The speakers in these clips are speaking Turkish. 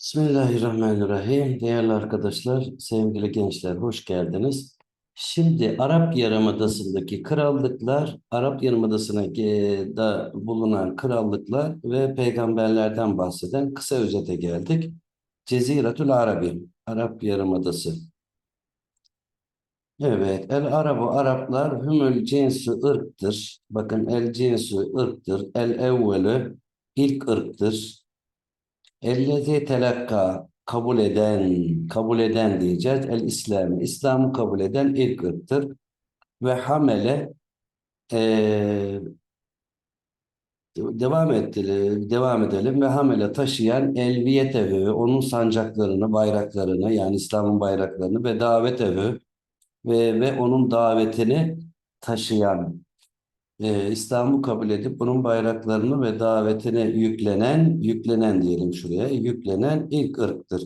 Bismillahirrahmanirrahim. Değerli arkadaşlar, sevgili gençler, hoş geldiniz. Şimdi Arap Yarımadası'ndaki krallıklar, Arap Yarımadası'na da bulunan krallıklar ve peygamberlerden bahseden kısa özete geldik. Ceziretül Arabi, Arap Yarımadası. Evet, el Arabu Araplar hümül cinsi ırktır. Bakın el cinsi ırktır. El evvelü ilk ırktır. Ellezi telakka kabul eden, kabul eden diyeceğiz. El İslam, İslam'ı kabul eden ilk ırktır. Ve hamele eee, devam edelim, devam edelim ve hamele taşıyan elviyetevi, onun sancaklarını, bayraklarını yani İslam'ın bayraklarını ve davetevi ve, ve onun davetini taşıyan e, İslam'ı kabul edip bunun bayraklarını ve davetine yüklenen, yüklenen diyelim şuraya, yüklenen ilk ırktır.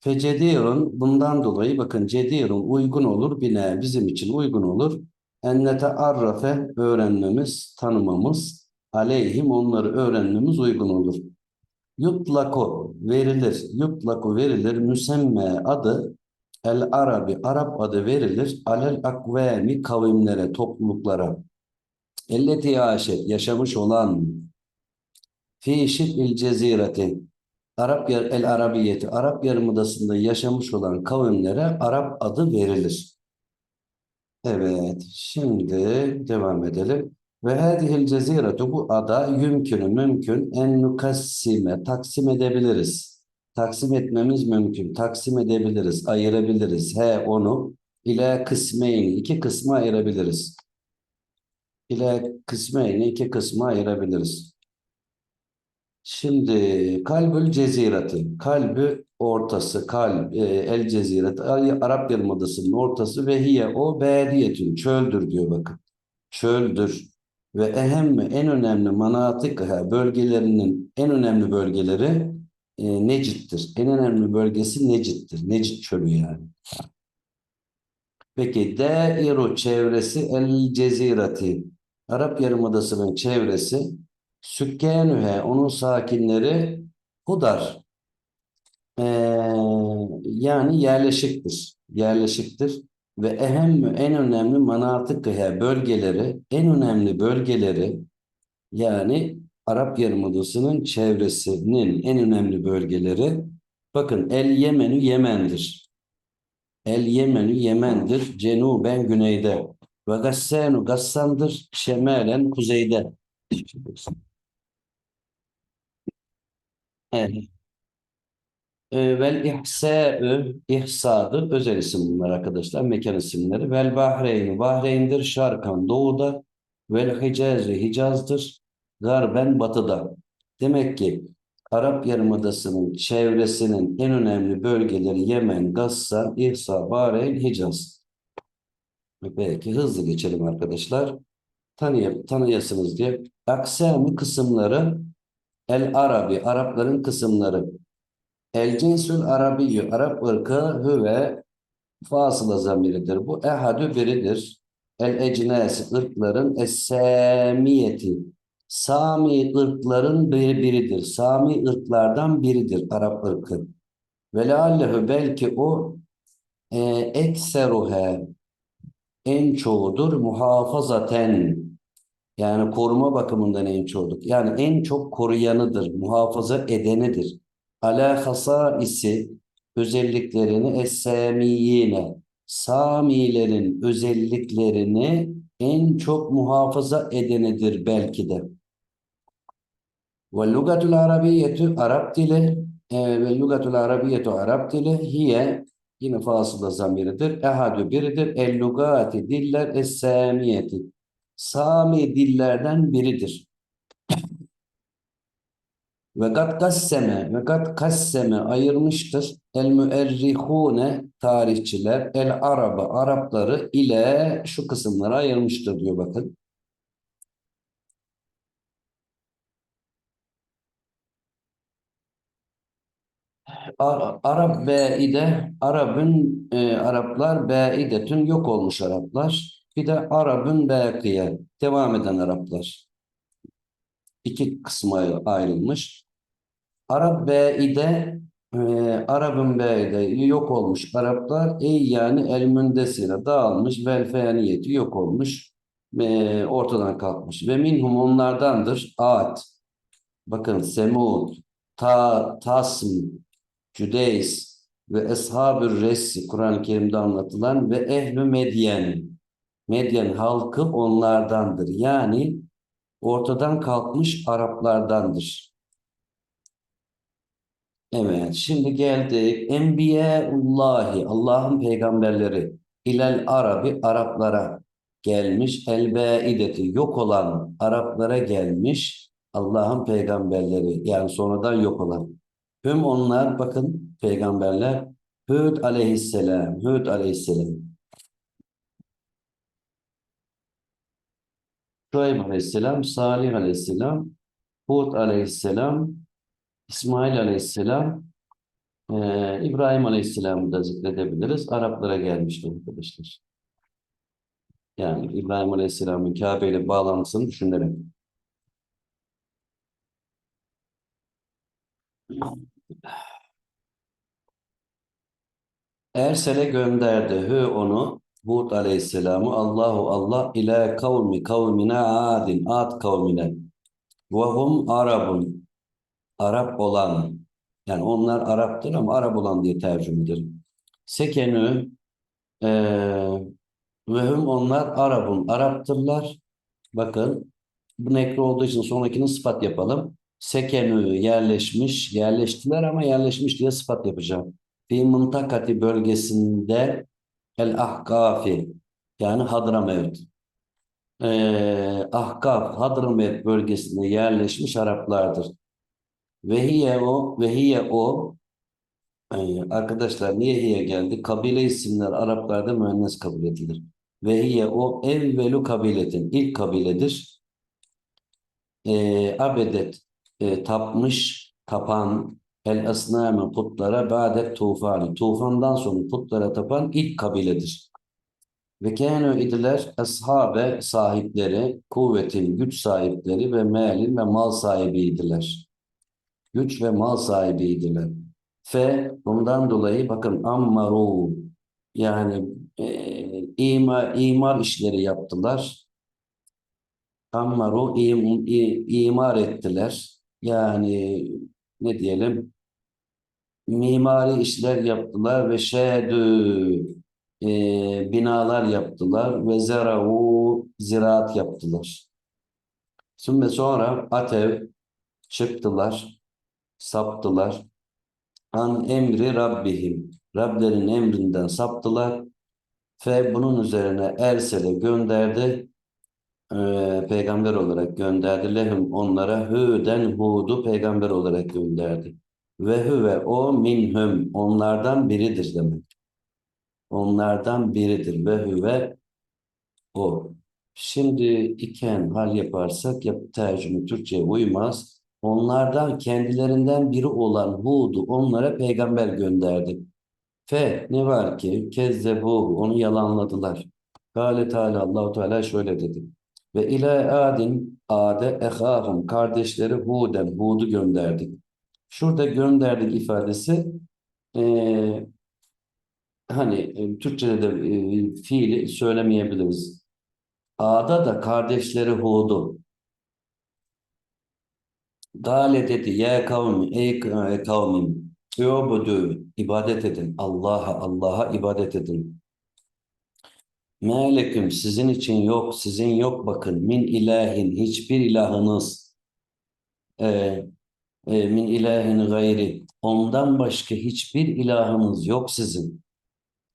Fecedirun bundan dolayı bakın cedirun uygun olur bine bizim için uygun olur. Ennete arrafe öğrenmemiz, tanımamız, aleyhim onları öğrenmemiz uygun olur. Yutlaku verilir, yutlaku verilir, müsemme adı el Arabi, Arap adı verilir, alel akvemi kavimlere, topluluklara. Elleti aşet yaşamış olan fi şib'il cezireti Arap yer el Arabiyeti Arap Yarımadası'nda yaşamış olan kavimlere Arap adı verilir. Evet, şimdi devam edelim. Ve hadihil ceziretu bu ada yümkünü mümkün en nukassime taksim edebiliriz. Taksim etmemiz mümkün. Taksim edebiliriz, ayırabiliriz. He onu ile kısmeyni iki kısma ayırabiliriz ile kısmeyni iki kısma ayırabiliriz. Şimdi kalbül cezireti, kalbi ortası, kalb, e, el ceziret, Arap Yarımadası'nın ortası ve hiye o bediyetün, çöldür diyor bakın. Çöldür ve ehem en önemli manatık bölgelerinin en önemli bölgeleri e, Necit'tir. En önemli bölgesi Necit'tir. Necit çölü yani. Peki dairu çevresi el cezireti. Arap Yarımadası'nın çevresi sükkanühe onun sakinleri hudar. Ee, yani yerleşiktir. Yerleşiktir. Ve ehem en önemli manatıkıhe bölgeleri, en önemli bölgeleri yani Arap Yarımadası'nın çevresinin en önemli bölgeleri bakın El Yemenü Yemen'dir. El Yemenü Yemen'dir. Cenuben güneyde. Ve Gassanu Gassan'dır. Şemalen kuzeyde. Evet. E, vel ihsa'ü ihsa'dır. Özel isim bunlar arkadaşlar. Mekan isimleri. Vel Bahreyn Bahreyn'dir. Şarkan doğuda. Vel Hicazı Hicaz'dır. Garben batıda. Demek ki Arap Yarımadası'nın çevresinin en önemli bölgeleri Yemen, Gassan, İhsa, Bahreyn, Hicaz. Belki hızlı geçelim arkadaşlar. Tanıya, tanıyasınız diye. Aksamı kısımları El Arabi, Arapların kısımları. El cinsül Arabiyyü, Arap ırkı hüve fasıla zamiridir. Bu ehadü biridir. El ecnâsi, ırkların es-sâmiyeti. Sami ırkların bir biridir. Sami ırklardan biridir Arap ırkı. Ve leallehu belki o e, ekseruhe en çoğudur muhafazaten yani koruma bakımından en çoğudur. Yani en çok koruyanıdır, muhafaza edenidir. Ala hasaisi özelliklerini es-samiyine Samilerin özelliklerini en çok muhafaza edenidir belki de. Ve lugatul arabiyyetu Arap dili e, ve lugatul arabiyyetu Arap dili hiye yine fasıla zamiridir. Ehadü biridir. El lugati diller es-samiyeti. Sami dillerden biridir. Ve kat kasseme ve kat kasseme ayırmıştır. El müerrihune tarihçiler el araba Arapları ile şu kısımlara ayırmıştır diyor bakın. Arap beide Arap'ın e, Araplar beidetün yok olmuş Araplar. Bir de Arap'ın bekiye devam eden Araplar. İki kısma ayrılmış. Arap beide e, Arap'ın beyde yok olmuş Araplar ey yani el mündesire dağılmış vel feyaniyeti yok olmuş e, ortadan kalkmış ve minhum onlardandır Ad bakın Semud Ta, Tasm Cüdeys ve Eshab-ı Ressi Kur'an-ı Kerim'de anlatılan ve Ehl-i Medyen Medyen halkı onlardandır yani ortadan kalkmış Araplardandır. Evet, şimdi geldik. Enbiyaullahi, Allah'ın peygamberleri. İlel Arabi, Araplara gelmiş. El beideti, yok olan Araplara gelmiş. Allah'ın peygamberleri, yani sonradan yok olan. Hüm onlar, bakın peygamberler. Hud aleyhisselam, Hud aleyhisselam. Şuayb aleyhisselam, Salih aleyhisselam, Hud aleyhisselam, İsmail Aleyhisselam, eee, İbrahim Aleyhisselam'ı da zikredebiliriz. Araplara gelmişti arkadaşlar. Yani İbrahim Aleyhisselam'ın Kabe ile bağlantısını düşünerek. Ersele gönderdi hü onu Hud Aleyhisselam'ı Allahu Allah ile kavmi kavmine adin ad kavmine ve hum Arabun Arap olan yani onlar Arap'tır ama Arap olan diye tercüme ederim. Sekenü eee ve hum onlar Arap'ın Arap'tırlar. Bakın bu nekre olduğu için sonrakini sıfat yapalım. Sekenü yerleşmiş, yerleştiler ama yerleşmiş diye sıfat yapacağım. Fi mıntakati bölgesinde el ahkafi yani Hadramevt. Ee, Ahkaf, Hadramevt bölgesinde yerleşmiş Araplardır. Ve hiye o, ve hiye o ee, arkadaşlar niye hiye geldi? Kabile isimler Araplarda müennes kabul edilir. Ve hiye o evvelu kabiletin ilk kabiledir. Ee, abedet e, tapmış, tapan el asnâme putlara ba'det tufani. Tufandan sonra putlara tapan ilk kabiledir. Ve kânû idiler ashabe sahipleri, kuvvetin, güç sahipleri ve mealin ve mal sahibiydiler. Güç ve mal sahibiydiler. Fe bundan dolayı bakın ammaru yani e, imar, imar işleri yaptılar. Ammaru im, i- imar ettiler. Yani ne diyelim mimari işler yaptılar ve şehdü e, binalar yaptılar ve zerau ziraat yaptılar. Şimdi sonra atev çıktılar, saptılar. An emri Rabbihim. Rablerinin emrinden saptılar. Ve bunun üzerine Ersel'e gönderdi. Ee, peygamber olarak gönderdi. Lehum onlara Hüden Hud'u peygamber olarak gönderdi. Ve hüve o minhum. Onlardan biridir demek. Onlardan biridir. Ve hüve o. Şimdi iken hal yaparsak yap, tercüme Türkçe'ye uymaz. Onlardan kendilerinden biri olan Hud'u onlara peygamber gönderdi. Fe ne var ki kezzebuhu onu yalanladılar. Kâle Teala Allahu Teala şöyle dedi. Ve ila adin ade ehahum kardeşleri Huden Hud'u gönderdik. Şurada gönderdik ifadesi eee, hani e, Türkçe'de de e, fiili söylemeyebiliriz. Ada da kardeşleri Hud'u. Gale dedi ya kavmi ey k- kavmim Übudu ibadet edin. Allah'a Allah'a ibadet edin. Meleküm sizin için yok, sizin yok bakın. Min ilahin hiçbir ilahınız. e, e, min ilahin gayri. Ondan başka hiçbir ilahınız yok sizin.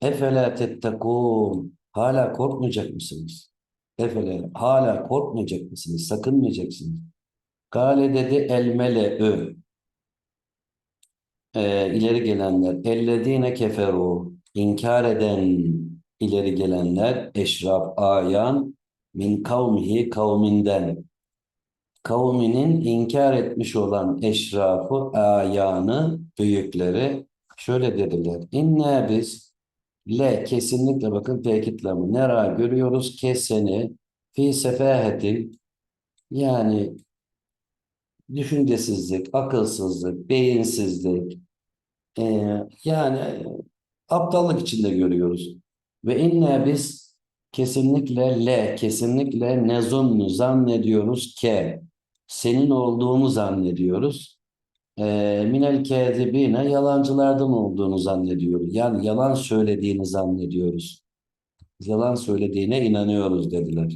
Efela tettekûn. Hala korkmayacak mısınız? Efela hala korkmayacak mısınız? Sakınmayacaksınız. Kale dedi el mele'ü. e, ileri gelenler ellezine keferu inkar eden ileri gelenler eşraf ayan min kavmihi kavminden. Kavminin inkar etmiş olan eşrafı ayanı büyükleri şöyle dediler. İnne biz le kesinlikle bakın tekitlemi nera görüyoruz? Keseni fi sefahetin yani düşüncesizlik, akılsızlık, beyinsizlik, Ee, yani aptallık içinde görüyoruz. Ve inne biz kesinlikle le, kesinlikle nezunnu zannediyoruz ke, senin olduğunu zannediyoruz. Ee, minel kezibine yalancılardan olduğunu zannediyoruz. Yani yalan söylediğini zannediyoruz. Yalan söylediğine inanıyoruz dediler.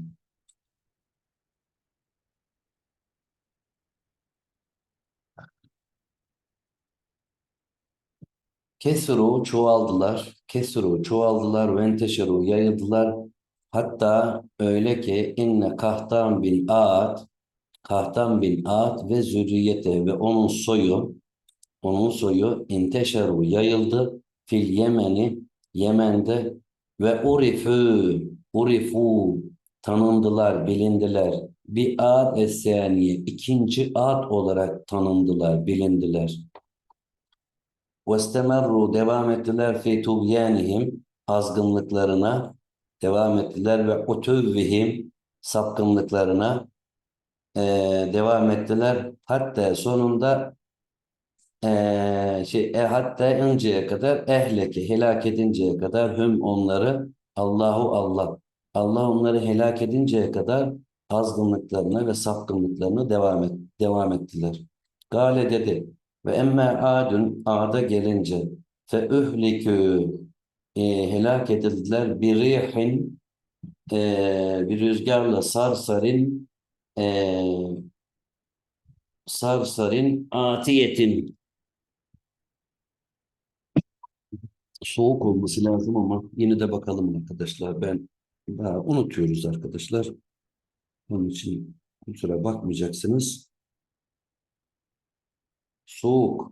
Kesru çoğaldılar. Kesru çoğaldılar. Ve enteşeru yayıldılar. Hatta öyle ki inne Kahtan bin Ad Kahtan bin Ad ve zürriyete ve onun soyu onun soyu inteşeru yayıldı fil Yemeni Yemen'de ve urifu urifu tanındılar, bilindiler. Bir ad esaniye ikinci ad olarak tanındılar, bilindiler. وَاسْتَمَرُّوا devam ettiler fi tubyanihim azgınlıklarına devam ettiler ve utuvvihim sapkınlıklarına eee, devam ettiler. Hatta sonunda eee, şey e, hatta önceye kadar ehleki helak edinceye kadar hüm onları Allahu Allah Allah onları helak edinceye kadar azgınlıklarına ve sapkınlıklarına devam et, devam ettiler. Gale dedi ve emme adun ada gelince fe ühlikü e, helak edildiler bir rihin e, bir rüzgarla sarsarin e, sarsarin atiyetin soğuk olması lazım ama yine de bakalım arkadaşlar. Ben daha unutuyoruz arkadaşlar. Onun için kusura bakmayacaksınız. Soğuk.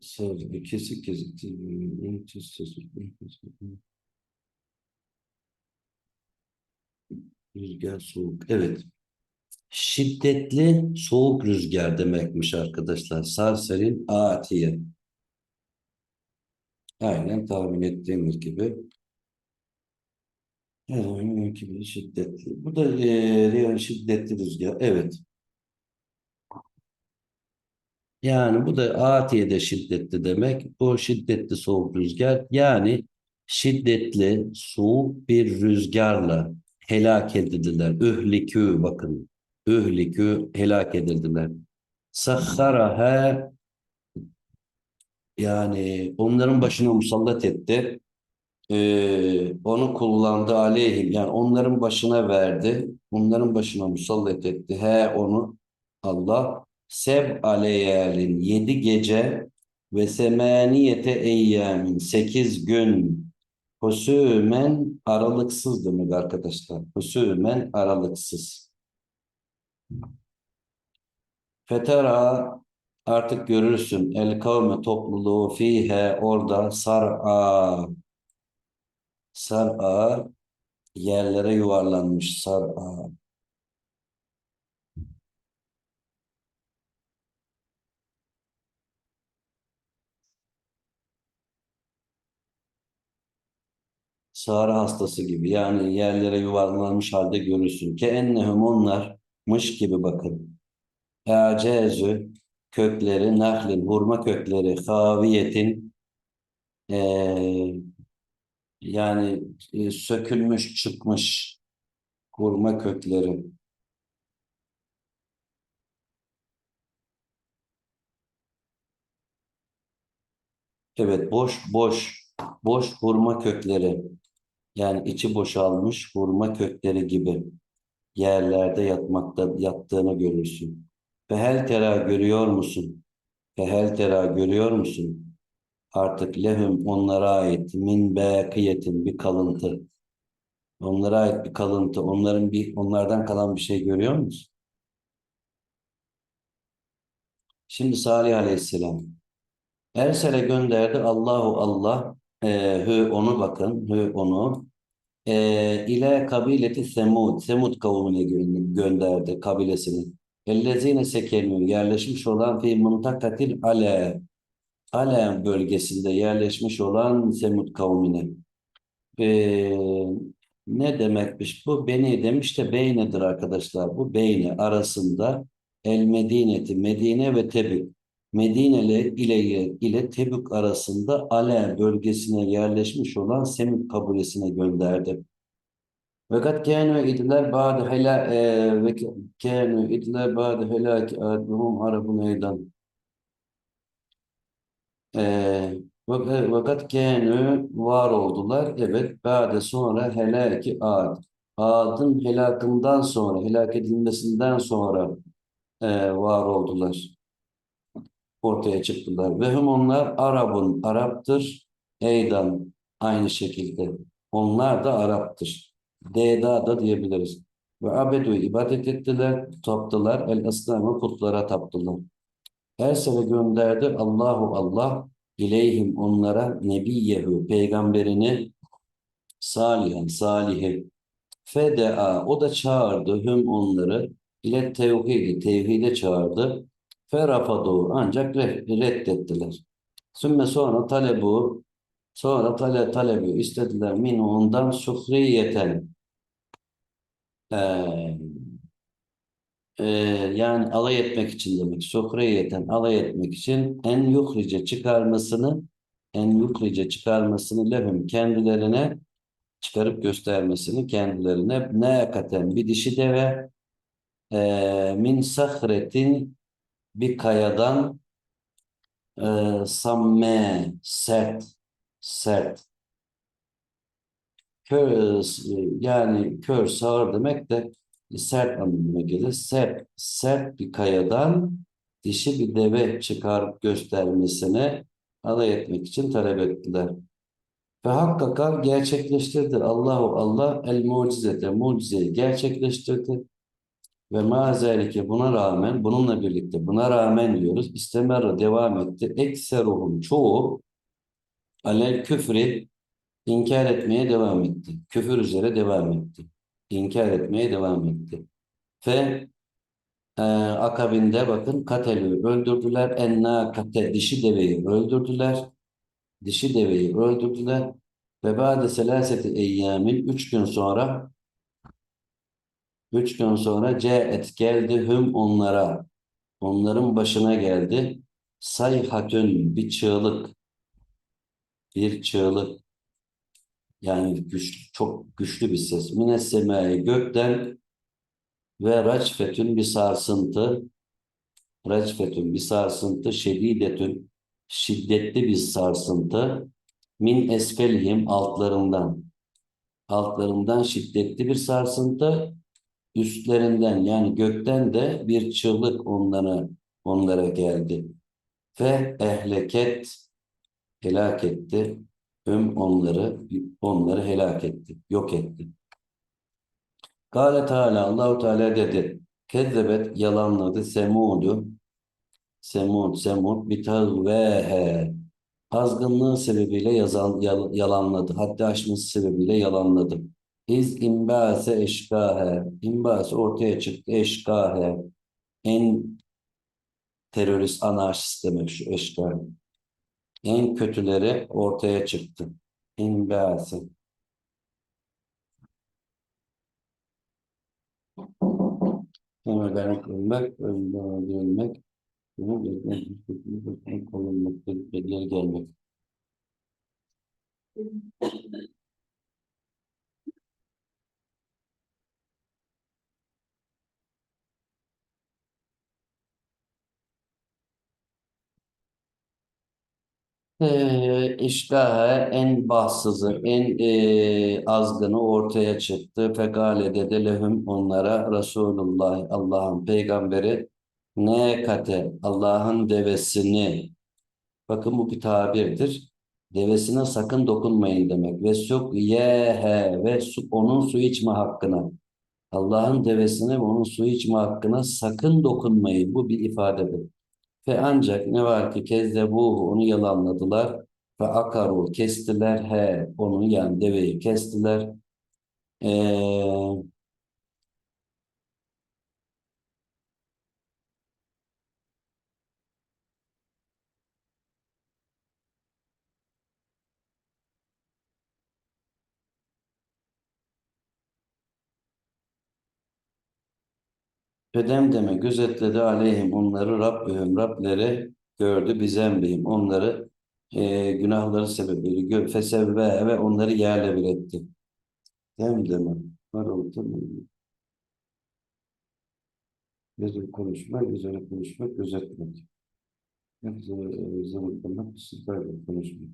Sadece kesik kesik. Rüzgar soğuk. Evet. Şiddetli soğuk rüzgar demekmiş arkadaşlar. Sarsarin atiye. Aynen tahmin ettiğimiz gibi. Her zaman gibi şiddetli. Bu da e, şiddetli rüzgar. Evet. Yani bu da atiye de şiddetli demek. O şiddetli soğuk rüzgar. Yani şiddetli soğuk bir rüzgarla helak edildiler. Ühlikü bakın. Ühlikü helak edildiler. Sahharaha yani onların başına musallat etti. Ee, onu kullandı aleyhim. Yani onların başına verdi. Onların başına musallat etti. He onu Allah. Seb aleyalin yedi gece ve semaniyete eyyamin sekiz gün husûmen aralıksız demek arkadaşlar. Husûmen aralıksız. Fetera artık görürsün el kavme topluluğu fihe orada sar'a sar'a yerlere yuvarlanmış sar'a. Sahra hastası gibi yani yerlere yuvarlanmış halde görürsün. Ke ennehum onlarmış gibi bakın. E'cezü kökleri, nahlin, hurma kökleri, haviyetin eee, yani e, sökülmüş, çıkmış hurma kökleri. Evet, boş, boş, boş hurma kökleri. Yani içi boşalmış hurma kökleri gibi yerlerde yatmakta yattığını görürsün. Fehel tera görüyor musun? Fehel tera görüyor musun? Artık lehum onlara ait min bekiyetin bir kalıntı. Onlara ait bir kalıntı. Onların bir onlardan kalan bir şey görüyor musun? Şimdi Salih Aleyhisselam. Ersele gönderdi Allahu Allah e, hü onu bakın hü onu e, ile kabileti Semud Semud kavmine gö- gönderdi kabilesini. Ellezine sekenu yerleşmiş olan fi muntakatil ale Ale bölgesinde yerleşmiş olan Semud kavmine. Ee, ne demekmiş bu? Beni demiş de beynedir arkadaşlar. Bu beyni arasında El Medineti, Medine ve Tebük. Medine ile, ile, ile Tebük arasında Ale bölgesine yerleşmiş olan Semit kabilesine gönderdi. Ve kad kânu idiler ba'de helâ e, ve kânu idiler ba'de helâki âdihum Arabun eydan. E, ve- Fakat kânü var oldular. Evet, ba'de sonra helâki ad. Adın helakından sonra, helak edilmesinden sonra e, var oldular. Ortaya çıktılar. Ve hum onlar Arabun, Arap'tır. Eydan, aynı şekilde. Onlar da Arap'tır. Deda da diyebiliriz. Ve abedu ibadet ettiler, taptılar. El esnamı putlara taptılar. Her sene gönderdi Allahu Allah ileyhim onlara nebiyyehu peygamberini salihen salihi fedea o da çağırdı hüm onları. İle tevhidi tevhide çağırdı. Ferafadu ancak re- reddettiler. Sümme sonra talebu sonra tale talebi istediler. Min ondan suhriyeten eee Ee, yani alay etmek için demek. Sokrayeten alay etmek için en yuhrice çıkarmasını en yuhrice çıkarmasını lehum kendilerine çıkarıp göstermesini kendilerine ne yakaten bir dişi deve e, min sahretin bir kayadan e, samme sert sert kör yani kör sağır demek de sert anlamına gelir. Sert, sert bir kayadan dişi bir deve çıkarıp göstermesine alay etmek için talep ettiler. Ve hakikaten gerçekleştirdi. Allahu Allah el mucizete, mucizeyi gerçekleştirdi. Ve mazalike buna rağmen, bununla birlikte buna rağmen diyoruz, istemerre devam etti. Ekseruhum çoğu alel küfri inkar etmeye devam etti. Küfür üzere devam etti. İnkar etmeye devam etti. Ve e, akabinde bakın katelü öldürdüler. Enna kate dişi deveyi öldürdüler. Dişi deveyi öldürdüler. Ve ba'de selaseti eyyamin üç gün sonra üç gün sonra ce'et geldi hüm onlara onların başına geldi sayhatün bir çığlık bir çığlık yani güç, çok güçlü bir ses. Minessemâi gökten ve racfetün bir sarsıntı. Racfetün bir sarsıntı. Şedidetün şiddetli bir sarsıntı. Min esfelihim altlarından. Altlarından şiddetli bir sarsıntı. Üstlerinden yani gökten de bir çığlık onlara, onlara geldi. Ve ehleket helak etti. Hüm onları onları helak etti, yok etti. Kâle Teala Allahu Teala dedi. Kezzebet yalanladı Semud'u. Semud, Semud bitagvehe. Azgınlığı sebebiyle yazan, yal- yalanladı. Haddi aşması sebebiyle yalanladı. İz imbase eşkahe. İmbase ortaya çıktı eşkahe. En terörist anarşist demek şu eşkahe. En kötüleri ortaya çıktı. İmbase. Ömerden ölmek, ölümden öldürülmek, bunu beklemek, beklemek, korunmak, geri gelmek. Ee, işgahe en bahtsızı, en e, azgını ortaya çıktı. Fekale dedi onlara Resulullah, Allah'ın peygamberi ne kate, Allah'ın devesini, bakın bu bir tabirdir. Devesine sakın dokunmayın demek. Ve suk yehe ve su, onun su içme hakkına. Allah'ın devesine ve onun su içme hakkına sakın dokunmayın. Bu bir ifadedir. Ve ancak ne var ki kezzebuhu onu yalanladılar ve akaru kestiler he onu yani deveyi kestiler. Ee, Fedemdeme gözetledi aleyhim onları Rabbihim Rableri gördü bizembihim onları e, günahları sebebiyle fesevve ve onları yerle bir etti. Demdeme var oldu mu? Güzel konuşma, güzel konuşma, gözetmek. Güzel zıvıklamak, süper bir konuşma.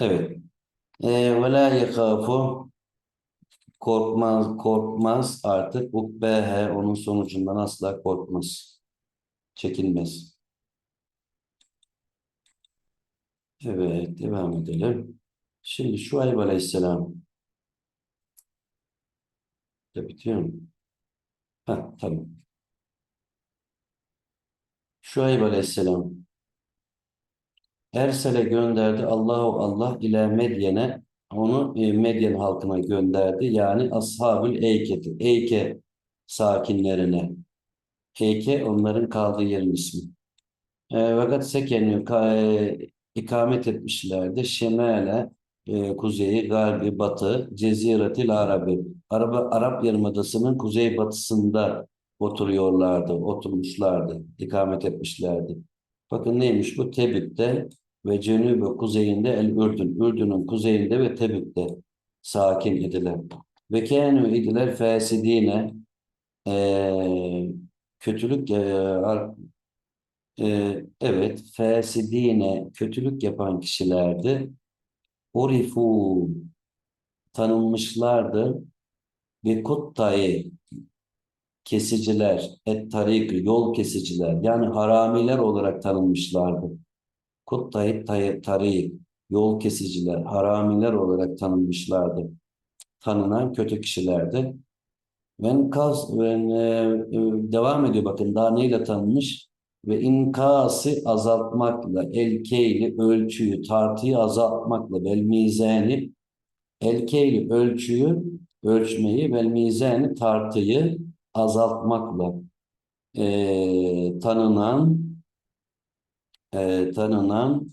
Evet. E, ve la yekâfu korkmaz, korkmaz artık ukbehe onun sonucundan asla korkmaz. Çekinmez. Evet, devam edelim. Şimdi Şuayb Aleyhisselam. Da bitiyor mu? Ha, tamam. Şuayb Aleyhisselam. Ersele gönderdi Allahu Allah ile Medyen'e onu e, Medyen halkına gönderdi. Yani Ashabül Eyke'ti. Eyke sakinlerine. Eyke onların kaldığı yerin ismi. E, fakat Seken'i e, ikamet etmişlerdi. Şemale, e, kuzeyi, garbi, batı, Ceziretil Arabi. Arap, Arap Yarımadası'nın kuzey batısında oturuyorlardı, oturmuşlardı, ikamet etmişlerdi. Bakın neymiş bu? Tebük'te ve Cenub kuzeyinde El Ürdün. Ürdün'ün kuzeyinde ve Tebük'te sakin idiler. Ve kânû idiler fâsidîne e, kötülük e, ee, evet, fesidine kötülük yapan kişilerdi. Urifu tanınmışlardı. Ve kuttayı kesiciler, et tarik yol kesiciler yani haramiler olarak tanınmışlardı. Kuttayı tarik yol kesiciler, haramiler olarak tanınmışlardı. Tanınan kötü kişilerdi. Ve ve e, devam ediyor bakın daha neyle tanınmış? ve inkası azaltmakla elkeyli ölçüyü tartıyı azaltmakla vel mizani elkeyli ölçüyü ölçmeyi vel mizani tartıyı azaltmakla e, tanınan e, tanınan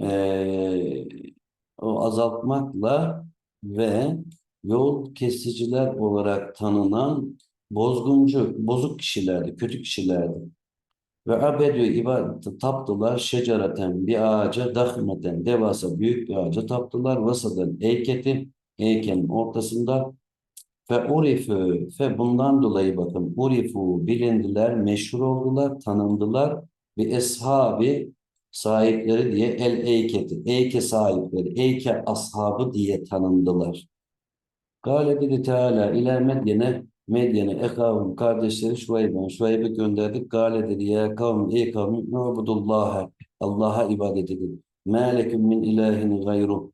e, o azaltmakla ve yol kesiciler olarak tanınan bozguncu, bozuk kişilerdi, kötü kişilerdi. Ve abedü ibadeti taptılar şecereten bir ağaca dahmeten devasa büyük bir ağaca taptılar. Vasadan eyketi heykelin ortasında ve urifü ve bundan dolayı bakın urifu bilindiler, meşhur oldular, tanındılar ve eshabi sahipleri diye el eyketi, eyke sahipleri, eyke ashabı diye tanındılar. Kâle dedi Teala ile Medyen'e Medyen'e ekavim kardeşleri Şuayb'e Şuayb'e gönderdik. Gale dedi ya kavm ey kavm nubudullaha Allah'a ibadet edin. Mâ leküm min ilahin gayru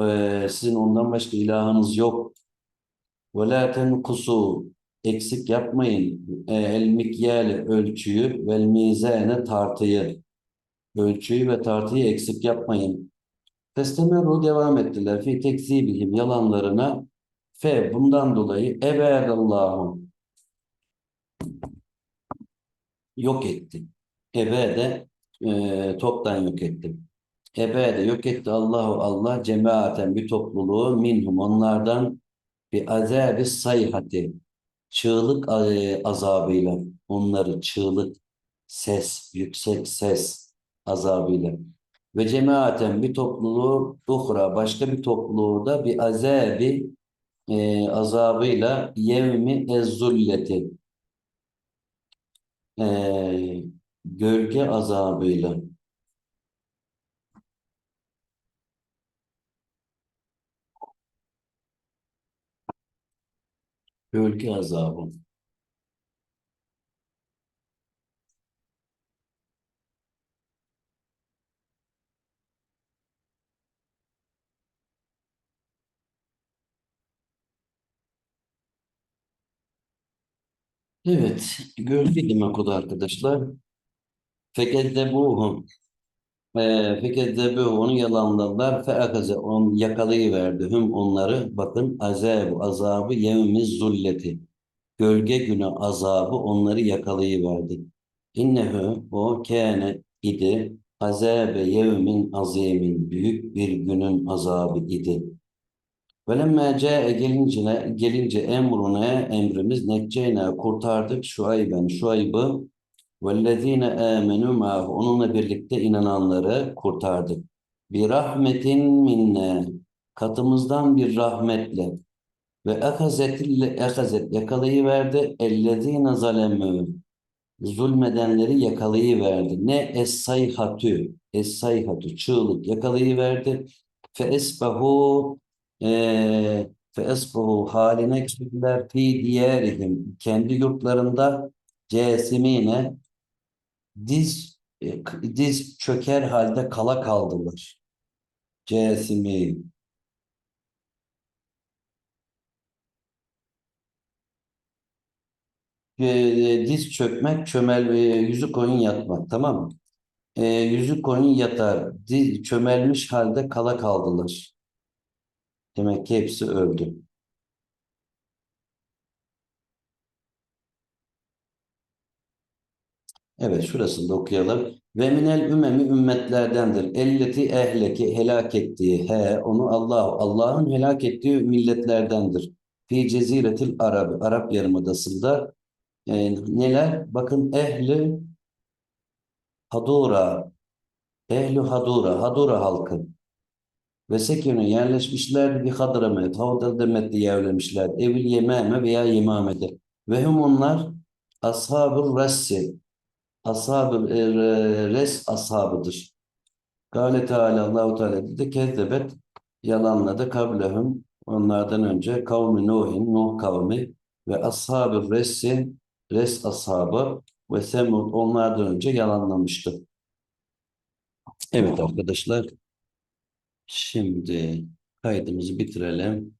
ee, sizin ondan başka ilahınız yok. Ve la tenkusu eksik yapmayın. Ee, el mikyale ölçüyü vel mizane tartıyı ölçüyü ve tartıyı eksik yapmayın. Festemeru devam ettiler. Fi tekzibihim yalanlarına Fe bundan dolayı ebedallahu yok etti. Ebede e, toptan yok etti. Ebede yok etti Allahu Allah cemaaten bir topluluğu minhum onlardan bir azabi sayhati çığlık e, azabıyla onları çığlık ses yüksek ses azabıyla. Ve cemaaten bir topluluğu uhra başka bir topluluğu da bir azabi e, azabıyla yevmi ezzulleti e, gölge azabıyla. Gölge azabı Evet, gölge demek o da arkadaşlar. Fekezzebuhum. E, Fekezzebuhu onu yalanladılar. Feakaze on yakalayıverdi hüm onları. Bakın azabı azabı yevmiz zulleti. Gölge günü azabı onları yakalayıverdi. İnnehu o kâne idi. Azabe yevmin azimin büyük bir günün azabı idi. Velemme ce'e gelince, gelince emruna emrimiz necceyna kurtardık Şuayben Şuayb'ı vellezine amenu ma'hu onunla birlikte inananları kurtardık. Bir rahmetin minne katımızdan bir rahmetle ve ehazetille ehazet yakalayıverdi ellezine zalemü zulmedenleri yakalayıverdi. Ne es-sayhatü es-sayhatü çığlık yakalayıverdi. Fe esbahu eee fe esbahu haline geldiler fi diyarihim kendi yurtlarında cesimine diz e, diz çöker halde kala kaldılar. Cesimi e, diz çökmek, çömel e, yüzü koyun yatmak tamam mı? E, yüzü koyun yatar, diz çömelmiş halde kala kaldılar. Demek ki hepsi öldü. Evet şurasını da okuyalım. Ve minel ümemi ümmetlerdendir. Elleti ehleki helak ettiği he onu Allah Allah'ın helak ettiği milletlerdendir. Fi ceziretil Arab Arap Yarımadası'nda e, neler? Bakın ehli Hadura ehli Hadura Hadura halkı ve sekünü yerleşmişler bir Hadramet Hadramet'te yerlemişler. Evil Yemame veya Yemame'de. Ve hum onlar Ashab-ı Ressi Ashab-ı e, Res ashabıdır. Gâle Teala Allahu Teala dedi kezzebet yalanladı kablehum onlardan önce kavmi Nuhin Nuh kavmi ve ashab-ı Ressi Res ashabı ve Semud onlardan önce yalanlamıştı. Evet arkadaşlar şimdi kaydımızı bitirelim.